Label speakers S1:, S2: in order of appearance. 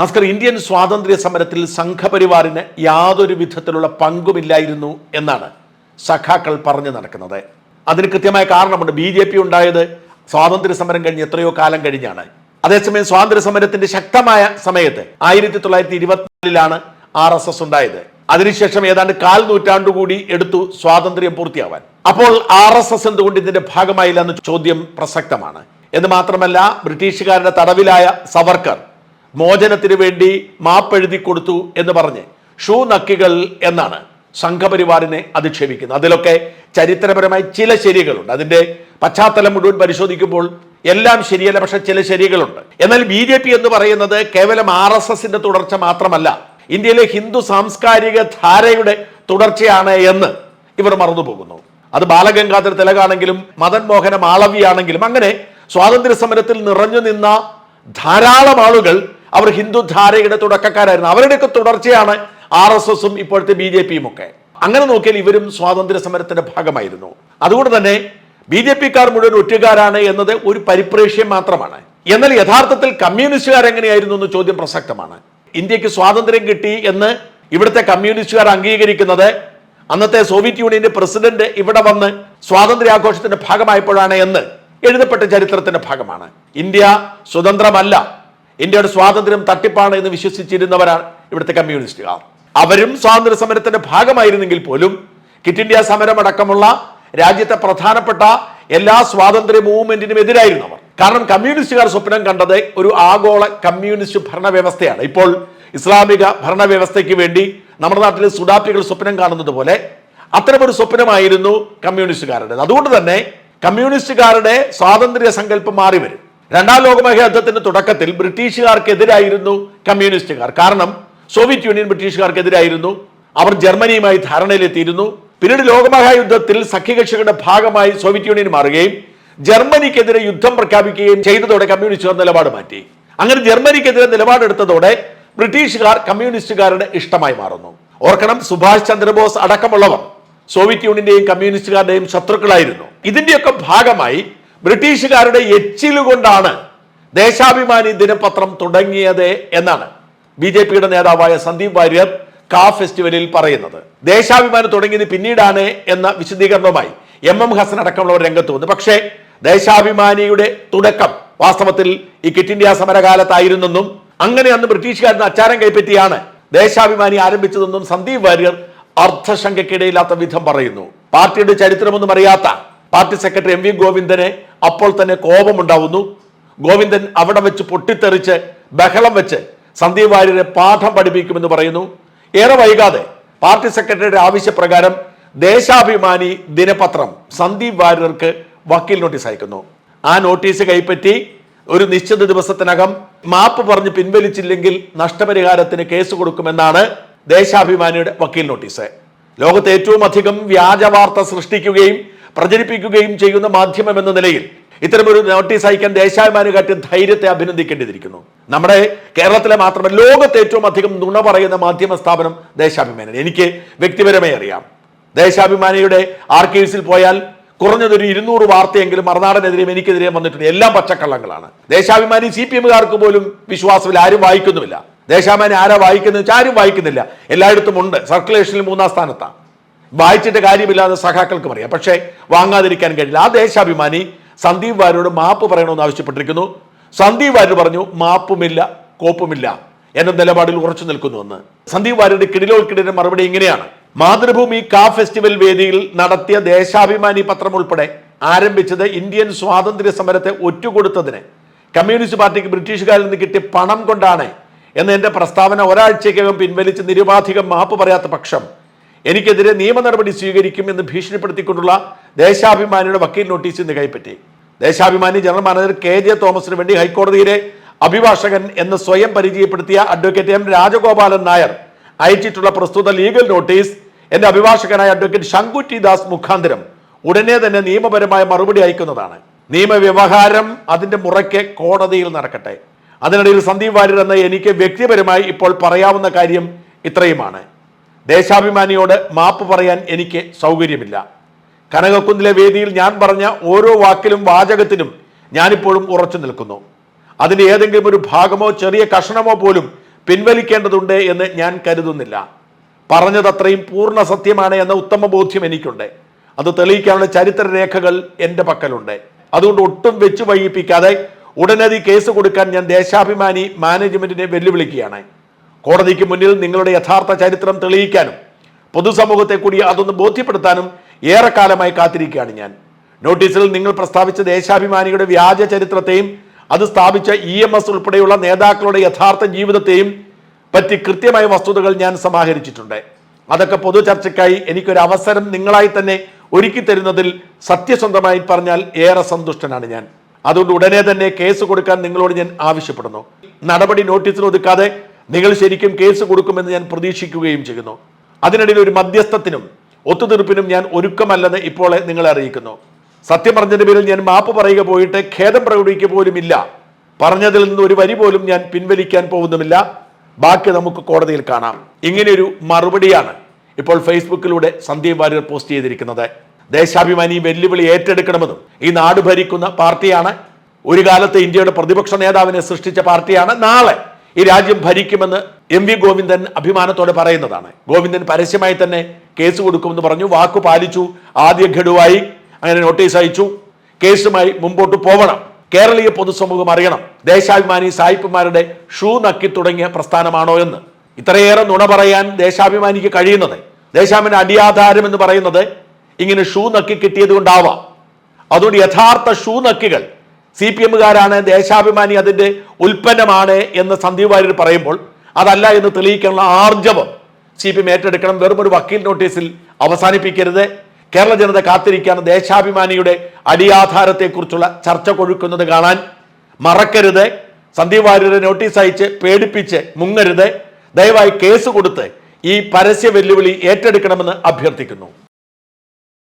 S1: നസ്കർ Indian സ്വാതന്ത്ര്യ സമരത്തിൽ സംഘപരിവാറിന് യാതൊരു വിധത്തിലുള്ള പങ്കുമില്ലായിരുന്നു എന്നാണ് സഖാക്കൾ പറഞ്ഞു നടക്കുന്നത്. അതിന് കൃത്യമായ കാരണമുണ്ട്. ബി ജെ പി ഉണ്ടായത് സ്വാതന്ത്ര്യ സമരം കഴിഞ്ഞ് എത്രയോ കാലം കഴിഞ്ഞാണ്. അതേസമയം സ്വാതന്ത്ര്യ സമരത്തിന്റെ ശക്തമായ സമയത്ത് ആയിരത്തി തൊള്ളായിരത്തി ഇരുപത്തിനാലിലാണ് ആർ എസ് എസ് ഉണ്ടായത്. അതിനുശേഷം ഏതാണ്ട് കാൽ നൂറ്റാണ്ടു കൂടി എടുത്തു സ്വാതന്ത്ര്യം പൂർത്തിയാവാൻ. അപ്പോൾ ആർ എസ് എസ് എന്തുകൊണ്ട് ഇതിന്റെ ഭാഗമായില്ല എന്ന ചോദ്യം പ്രസക്തമാണ്. എന്ന് മാത്രമല്ല ബ്രിട്ടീഷുകാരുടെ തടവിലായ സവർക്കർ മോചനത്തിന് വേണ്ടി മാപ്പെഴുതി കൊടുത്തു എന്ന് പറഞ്ഞ് ഷൂ നക്കികൾ എന്നാണ് സംഘപരിവാറിനെ അധിക്ഷേപിക്കുന്നത്. അതിലൊക്കെ ചരിത്രപരമായി ചില ശരികളുണ്ട്. അതിന്റെ പശ്ചാത്തലം മുഴുവൻ പരിശോധിക്കുമ്പോൾ എല്ലാം ശരിയല്ല പക്ഷെ ചില ശരികളുണ്ട്. എന്നാൽ ബി ജെ പി എന്ന് പറയുന്നത് കേവലം ആർ എസ് എസിന്റെ തുടർച്ച മാത്രമല്ല ഇന്ത്യയിലെ ഹിന്ദു സാംസ്കാരിക ധാരയുടെ തുടർച്ചയാണ് എന്ന് ഇവർ മറന്നുപോകുന്നു. അത് ബാലഗംഗാധര തിലകാണെങ്കിലും മദൻ മോഹന മാളവിയാണെങ്കിലും അങ്ങനെ സ്വാതന്ത്ര്യ സമരത്തിൽ നിറഞ്ഞു നിന്ന ധാരാളം ആളുകൾ അവർ ഹിന്ദു ധാരയുടെ തുടക്കക്കാരായിരുന്നു. അവരുടെയൊക്കെ തുടർച്ചയാണ് ആർ എസ് എസും ഇപ്പോഴത്തെ ബി ജെ പിയും ഒക്കെ അങ്ങനെ നോക്കിയാൽ ഇവരും സ്വാതന്ത്ര്യ സമരത്തിന്റെ ഭാഗമായിരുന്നു. അതുകൊണ്ട് തന്നെ ബി ജെ പിക്കാർ മുഴുവൻ ഒറ്റുകാരാണ് എന്നത് ഒരു പരിപ്രേക്ഷ്യം മാത്രമാണ്. എന്നാൽ യഥാർത്ഥത്തിൽ കമ്മ്യൂണിസ്റ്റുകാർ എങ്ങനെയായിരുന്നു എന്ന് ചോദ്യം പ്രസക്തമാണ്. ഇന്ത്യയ്ക്ക് സ്വാതന്ത്ര്യം കിട്ടി എന്ന് ഇവിടുത്തെ കമ്മ്യൂണിസ്റ്റുകാർ അംഗീകരിക്കുന്നത് അന്നത്തെ സോവിയറ്റ് യൂണിയന്റെ പ്രസിഡന്റ് ഇവിടെ വന്ന് സ്വാതന്ത്ര്യാഘോഷത്തിന്റെ ഭാഗമായപ്പോഴാണ് എന്ന് എഴുതപ്പെട്ട ചരിത്രത്തിന്റെ ഭാഗമാണ്. ഇന്ത്യ സ്വതന്ത്രമല്ല. ഇന്ത്യയുടെ സ്വാതന്ത്ര്യം തട്ടിപ്പാണ് എന്ന് വിശ്വസിച്ചിരുന്നവരാണ് ഇവിടുത്തെ കമ്മ്യൂണിസ്റ്റുകാർ. അവരും സ്വാതന്ത്ര്യ സമരത്തിന്റെ ഭാഗമായിരുന്നെങ്കിൽ പോലും കിറ്റ് ഇന്ത്യ സമരമടക്കമുള്ള രാജ്യത്തെ പ്രധാനപ്പെട്ട എല്ലാ സ്വാതന്ത്ര്യ മൂവ്മെന്റിനും എതിരായിരുന്നു അവർ. കാരണം കമ്മ്യൂണിസ്റ്റുകാർ സ്വപ്നം കണ്ടത് ഒരു ആഗോള കമ്മ്യൂണിസ്റ്റ് ഭരണവ്യവസ്ഥയാണ്. ഇപ്പോൾ ഇസ്ലാമിക ഭരണവ്യവസ്ഥയ്ക്ക് വേണ്ടി നമ്മുടെ നാട്ടിലെ സുഡാപ്പികൾ സ്വപ്നം കാണുന്നത് പോലെ അത്തരമൊരു സ്വപ്നമായിരുന്നു കമ്മ്യൂണിസ്റ്റുകാരുടേത്. അതുകൊണ്ട് തന്നെ കമ്മ്യൂണിസ്റ്റുകാരുടെ സ്വാതന്ത്ര്യ സങ്കല്പം മാറി വരും. രണ്ടാം ലോകമഹായുദ്ധത്തിന്റെ തുടക്കത്തിൽ ബ്രിട്ടീഷുകാർക്കെതിരായിരുന്നു കമ്മ്യൂണിസ്റ്റുകാർ. കാരണം സോവിയറ്റ് യൂണിയൻ ബ്രിട്ടീഷുകാർക്കെതിരായിരുന്നു. അവർ ജർമ്മനിയുമായി ധാരണയിലെത്തിയിരുന്നു. പിന്നീട് ലോകമഹായുദ്ധത്തിൽ സഖ്യകക്ഷികളുടെ ഭാഗമായി സോവിയറ്റ് യൂണിയൻ മാറുകയും ജർമ്മനിക്കെതിരെ യുദ്ധം പ്രഖ്യാപിക്കുകയും ചെയ്തതോടെ കമ്മ്യൂണിസ്റ്റുകാർ നിലപാട് മാറ്റി. അങ്ങനെ ജർമ്മനിക്കെതിരെ നിലപാടെടുത്തതോടെ ബ്രിട്ടീഷുകാർ കമ്മ്യൂണിസ്റ്റുകാരുടെ ഇഷ്ടമായി മാറുന്നു. ഓർക്കണം സുഭാഷ് ചന്ദ്രബോസ് അടക്കമുള്ളവർ സോവിയറ്റ് യൂണിയന്റെയും കമ്മ്യൂണിസ്റ്റുകാരുടെയും ശത്രുക്കളായിരുന്നു. ഇതിന്റെയൊക്കെ ഭാഗമായി ബ്രിട്ടീഷുകാരുടെ എച്ചിലുകൊണ്ടാണ് ദേശാഭിമാനി ദിനപത്രം തുടങ്ങിയത് എന്നാണ് ബി ജെ പിയുടെ നേതാവായ സന്ദീപ് വാര്യർ കാ ഫെസ്റ്റിവലിൽ പറയുന്നത്. ദേശാഭിമാനി തുടങ്ങിയത് പിന്നീടാണ് എന്ന വിശദീകരണവുമായി എം എം ഹസൻ അടക്കമുള്ളവർ രംഗത്ത് വന്നു. പക്ഷേ ദേശാഭിമാനിയുടെ തുടക്കം വാസ്തവത്തിൽ ഈ കിറ്റ് ഇന്ത്യ സമരകാലത്തായിരുന്നെന്നും അങ്ങനെ അന്ന് ബ്രിട്ടീഷുകാരൻ അച്ചാരം കൈപ്പറ്റിയാണ് ദേശാഭിമാനി ആരംഭിച്ചതെന്നും സന്ദീപ് വാര്യർ അർത്ഥശങ്കയ്ക്കിടയില്ലാത്ത വിധം പറയുന്നു. പാർട്ടിയുടെ ചരിത്രമൊന്നും അറിയാത്ത പാർട്ടി സെക്രട്ടറി എം വി ഗോവിന്ദനെ അപ്പോൾ തന്നെ കോപമുണ്ടാവുന്നു. ഗോവിന്ദൻ അവിടെ വെച്ച് പൊട്ടിത്തെറിച്ച് ബഹളം വെച്ച് സന്ദീപ് വാര്യരെ പാഠം പഠിപ്പിക്കുമെന്ന് പറയുന്നു. ഏറെ വൈകാതെ പാർട്ടി സെക്രട്ടറിയുടെ ആവശ്യപ്രകാരം ദേശാഭിമാനി ദിനപത്രം സന്ദീപ് വാര്യർക്ക് വക്കീൽ നോട്ടീസ് അയക്കുന്നു. ആ നോട്ടീസ് കൈപ്പറ്റി ഒരു നിശ്ചിത ദിവസത്തിനകം മാപ്പ് പറഞ്ഞ് പിൻവലിച്ചില്ലെങ്കിൽ നഷ്ടപരിഹാരത്തിന് കേസ് കൊടുക്കുമെന്നാണ് ദേശാഭിമാനിയുടെ വക്കീൽ നോട്ടീസ്. ലോകത്തെ ഏറ്റവും അധികം വ്യാജ വാർത്ത സൃഷ്ടിക്കുകയും പ്രചരിപ്പിക്കുകയും ചെയ്യുന്ന മാധ്യമം എന്ന നിലയിൽ ഇത്തരമൊരു നോട്ടീസ് അയക്കാൻ ദേശാഭിമാനി കാട്ടിയ ധൈര്യത്തെ അഭിനന്ദിക്കേണ്ടിയിരിക്കുന്നു. നമ്മുടെ കേരളത്തിലെ മാത്രമല്ല ലോകത്തെ ഏറ്റവും അധികം നുണ പറയുന്ന മാധ്യമ സ്ഥാപനം ദേശാഭിമാനി എനിക്ക് വ്യക്തിപരമായി അറിയാം. ദേശാഭിമാനിയുടെ ആർക്കൈവ്സിൽ പോയാൽ കുറഞ്ഞതൊരു ഇരുന്നൂറ് വാർത്തയെങ്കിലും മറുനാടനെതിരെയും എനിക്കെതിരെയും വന്നിട്ടുണ്ട്. എല്ലാം പച്ചക്കള്ളങ്ങളാണ്. ദേശാഭിമാനി സി പി എമ്മുകാർക്ക് പോലും വിശ്വാസമില്ല. ആരും വായിക്കുന്നുമില്ല. ദേശാഭിമാനി ആരാ വായിക്കുന്നത്? ആരും വായിക്കുന്നില്ല. എല്ലായിടത്തും ഉണ്ട്. സർക്കുലേഷനിൽ മൂന്നാം സ്ഥാനത്താണ് വായിച്ചിട്ട് കാര്യമില്ലാതെ സഖാക്കൾക്കും അറിയാം. പക്ഷേ വാങ്ങാതിരിക്കാൻ കഴിയില്ല. ആ ദേശാഭിമാനി സന്ദീപ് വാര്യരോട് മാപ്പ് പറയണമെന്ന് ആവശ്യപ്പെട്ടിരിക്കുന്നു. സന്ദീപ് വാര്യർ പറഞ്ഞു മാപ്പുമില്ല കോപ്പുമില്ല. എന്ന നിലപാടിൽ ഉറച്ചു നിൽക്കുന്നുവെന്ന് സന്ദീപ് വാര്യരുടെ കിടിലോൾക്കിടിന്റെ മറുപടി ഇങ്ങനെയാണ്. മാതൃഭൂമി കാ ഫെസ്റ്റിവൽ വേദിയിൽ നടത്തിയ ദേശാഭിമാനി പത്രം ഉൾപ്പെടെ ആരംഭിച്ചത് ഇന്ത്യൻ സ്വാതന്ത്ര്യ സമരത്തെ ഒറ്റുകൊടുത്തതിന്. കമ്മ്യൂണിസ്റ്റ് പാർട്ടിക്ക് ബ്രിട്ടീഷുകാരിൽ നിന്ന് കിട്ടിയ പണം കൊണ്ടാണ് എന്ന എന്റെ പ്രസ്താവന ഒരാഴ്ചയ്ക്കകം പിൻവലിച്ച് നിരുപാധികം മാപ്പ് പറയാത്ത പക്ഷം എനിക്കെതിരെ നിയമ നടപടി സ്വീകരിക്കും എന്ന് ഭീഷണിപ്പെടുത്തിക്കൊണ്ടുള്ള ദേശാഭിമാനിയുടെ വക്കീൽ നോട്ടീസ് ഇന്ന് കൈപ്പറ്റി. Deshabhimani general manager K J തോമസിന് വേണ്ടി ഹൈക്കോടതിയിലെ അഭിഭാഷകൻ എന്ന് സ്വയം പരിചയപ്പെടുത്തിയ അഡ്വക്കേറ്റ് എം രാജഗോപാലൻ നായർ അയച്ചിട്ടുള്ള പ്രസ്തുത ലീഗൽ നോട്ടീസ് എന്റെ അഭിഭാഷകനായ അഡ്വക്കേറ്റ് ശങ്കുറ്റി ദാസ് മുഖാന്തരം ഉടനെ തന്നെ നിയമപരമായ മറുപടി അയക്കുന്നതാണ്. നിയമവ്യവഹാരം അതിന്റെ മുറയ്ക്ക് കോടതിയിൽ നടക്കട്ടെ. അതിനിടയിൽ സന്ദീപ് വാര്യർ എന്ന എനിക്ക് വ്യക്തിപരമായി ഇപ്പോൾ പറയാവുന്ന കാര്യം ഇത്രയുമാണ്. ദേശാഭിമാനിയോട് മാപ്പ് പറയാൻ എനിക്ക് സൗകര്യമില്ല. കനകക്കുന്നിലെ വേദിയിൽ ഞാൻ പറഞ്ഞ ഓരോ വാക്കിലും വാചകത്തിനും ഞാനിപ്പോഴും ഉറച്ചു നിൽക്കുന്നു. അതിന്റെ ഏതെങ്കിലും ഒരു ഭാഗമോ ചെറിയ കഷണമോ പോലും പിൻവലിക്കേണ്ടതുണ്ട് എന്ന് ഞാൻ കരുതുന്നില്ല. പറഞ്ഞത് അത്രയും പൂർണ സത്യമാണ് എന്ന ഉത്തമ ബോധ്യം എനിക്കുണ്ട്. അത് തെളിയിക്കാനുള്ള ചരിത്ര രേഖകൾ എന്റെ പക്കലുണ്ട്. അതുകൊണ്ട് ഒട്ടും വെച്ചു വൈകിപ്പിക്കാതെ ഉടനടി കേസ് കൊടുക്കാൻ ഞാൻ ദേശാഭിമാനി മാനേജ്മെന്റിനെ വെല്ലുവിളിക്കുകയാണ്. കോടതിക്ക് മുന്നിൽ നിങ്ങളുടെ യഥാർത്ഥ ചരിത്രം തെളിയിക്കാനും പൊതുസമൂഹത്തെ കൂടി അതൊന്ന് ബോധ്യപ്പെടുത്താനും ഏറെക്കാലമായി കാത്തിരിക്കുകയാണ് ഞാൻ. നോട്ടീസിൽ നിങ്ങൾ പ്രസ്താവിച്ച ദേശാഭിമാനിയുടെ വ്യാജ ചരിത്രത്തെയും അത് സ്ഥാപിച്ച ഇ എം എസ് ഉൾപ്പെടെയുള്ള നേതാക്കളുടെ യഥാർത്ഥ ജീവിതത്തെയും പറ്റി കൃത്യമായ വസ്തുതകൾ ഞാൻ സമാഹരിച്ചിട്ടുണ്ട്. അതൊക്കെ പൊതു ചർച്ചയ്ക്കായി എനിക്കൊരു അവസരം നിങ്ങളായി തന്നെ ഒരുക്കി തരുന്നതിൽ സത്യസന്ധമായി പറഞ്ഞാൽ ഏറെ സന്തുഷ്ടനാണ് ഞാൻ. അതുകൊണ്ട് ഉടനെ തന്നെ കേസ് കൊടുക്കാൻ നിങ്ങളോട് ഞാൻ ആവശ്യപ്പെടുന്നു. നടപടി നോട്ടീസിൽ ഒതുക്കാതെ നിങ്ങൾ ശരിക്കും കേസ് കൊടുക്കുമെന്ന് ഞാൻ പ്രതീക്ഷിക്കുകയും ചെയ്യുന്നു. അതിനിടയിൽ ഒരു മധ്യസ്ഥത്തിനും ഒത്തുതീർപ്പിനും ഞാൻ ഒരുക്കമല്ലെന്ന് ഇപ്പോൾ നിങ്ങളെ അറിയിക്കുന്നു. സത്യം പറഞ്ഞതിന്റെ പേരിൽ ഞാൻ മാപ്പ് പറയുക പോയിട്ട് ഖേദം പ്രകടിപ്പിക്കുക പോലുമില്ല പറഞ്ഞതിൽ നിന്ന് ഒരു വരി പോലും ഞാൻ പിൻവലിക്കാൻ പോകുന്നുമില്ല. ബാക്കി നമുക്ക് കോടതിയിൽ കാണാം. ഇങ്ങനെയൊരു മറുപടിയാണ് ഇപ്പോൾ ഫേസ്ബുക്കിലൂടെ സന്ദീപ് വാര്യർ പോസ്റ്റ് ചെയ്തിരിക്കുന്നത്. ദേശാഭിമാനി വെല്ലുവിളി ഏറ്റെടുക്കണമെന്നും ഈ നാട് ഭരിക്കുന്ന പാർട്ടിയാണ്. ഒരു കാലത്ത് ഇന്ത്യയുടെ പ്രതിപക്ഷ നേതാവിനെ സൃഷ്ടിച്ച പാർട്ടിയാണ്. നാളെ ഈ രാജ്യം ഭരിക്കുമെന്ന് എം വി ഗോവിന്ദൻ അഭിമാനത്തോടെ പറയുന്നതാണ്. ഗോവിന്ദൻ പരസ്യമായി തന്നെ കേസ് കൊടുക്കുമെന്ന് പറഞ്ഞു വാക്കു പാലിച്ചു ആദ്യ ഘടുവായി അങ്ങനെ നോട്ടീസ് അയച്ചു. കേസുമായി മുമ്പോട്ട് പോവണം. കേരളീയ പൊതുസമൂഹം അറിയണം. ദേശാഭിമാനി സായിപ്പുമാരുടെ ഷൂ നക്കി തുടങ്ങിയ പ്രസ്ഥാനമാണോ എന്ന്. ഇത്രയേറെ നുണ പറയാൻ ദേശാഭിമാനിക്ക് കഴിയുന്നത്. ദേശാഭിമാനി അടിയാധാരം എന്ന് പറയുന്നത് ഇങ്ങനെ ഷൂ നക്കി കിട്ടിയത് കൊണ്ടാവാം അതുകൊണ്ട് യഥാർത്ഥ ഷൂ നക്കികൾ സി പി എമ്മുകാരാണ് ദേശാഭിമാനി അതിന്റെ ഉൽപ്പന്നമാണ് എന്ന് സന്ദീപ് വാര്യർ പറയുമ്പോൾ അതല്ല എന്ന് തെളിയിക്കാനുള്ള ആർജവം സി പി എം ഏറ്റെടുക്കണം. വെറും ഒരു വക്കീൽ നോട്ടീസിൽ അവസാനിപ്പിക്കരുത്. കേരള ജനത കാത്തിരിക്കാൻ ദേശാഭിമാനിയുടെ അടിയാധാരത്തെക്കുറിച്ചുള്ള ചർച്ച കൊഴുക്കുന്നത് കാണാൻ മറക്കരുത്. സന്ദീപ് വാര്യരെ നോട്ടീസ് അയച്ച് പേടിപ്പിച്ച് മുങ്ങരുത്. ദയവായി കേസ് കൊടുത്ത് ഈ പരസ്യ വെല്ലുവിളി ഏറ്റെടുക്കണമെന്ന് അഭ്യർത്ഥിക്കുന്നു.